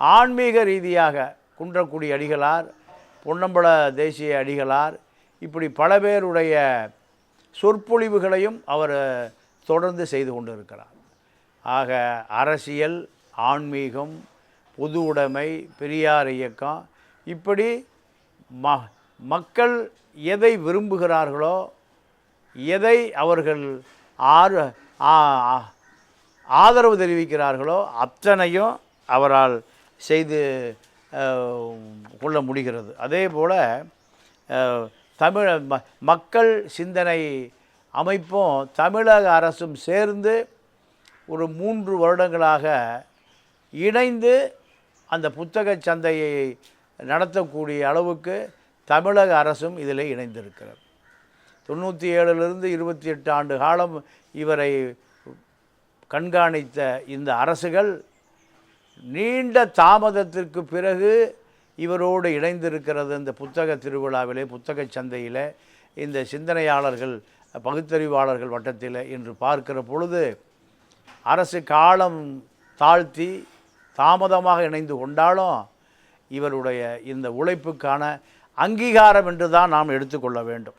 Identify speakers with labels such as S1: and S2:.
S1: ஆன்மீக ரீதியாக குன்றக்குடி அடிகளார் பொன்னம்பல தேசிய அடிகளார் இப்படி பல பேருடைய சொற்பொழிவுகளையும் அவர் தொடர்ந்து செய்து கொண்டு இருக்கிறார் ஆக அரசியல் ஆன்மீகம் பொது உடைமை பெரியார் இயக்கம் இப்படி ம மக்கள் எதை விரும்புகிறார்களோ எதை அவர்கள் ஆறு ஆதரவு தெரிவிக்கிறார்களோ அத்தனையும் அவரால் செய்து கொள்ள முடிகிறது. அதே போல் தமிழ் ம- மக்கள் சிந்தனை அமைப்பும் தமிழக அரசும் சேர்ந்து ஒரு மூன்று வருடங்களாக இணைந்து அந்த புத்தக சந்தையை நடத்தக்கூடிய அளவுக்கு தமிழக அரசும் இதில் இணைந்திருக்கிறது. தொண்ணூற்றி ஏழுலேருந்து இருபத்தி எட்டு ஆண்டு காலம் இவரை கண்காணித்த இந்த அரசுகள் நீண்ட தாமதத்திற்கு பிறகு இவரோடு இணைந்திருக்கிறது இந்த புத்தக திருவிழாவிலே புத்தக சந்தையில் இந்த சிந்தனையாளர்கள் பகுத்தறிவாளர்கள் வட்டத்தில் என்று பார்க்கிற பொழுது அரசு காலம் தாழ்த்தி தாமதமாக இணைந்து கொண்டாலும் இவருடைய இந்த உழைப்புக்கான அங்கீகாரம் என்று தான் நாம் எடுத்துக்கொள்ள வேண்டும்.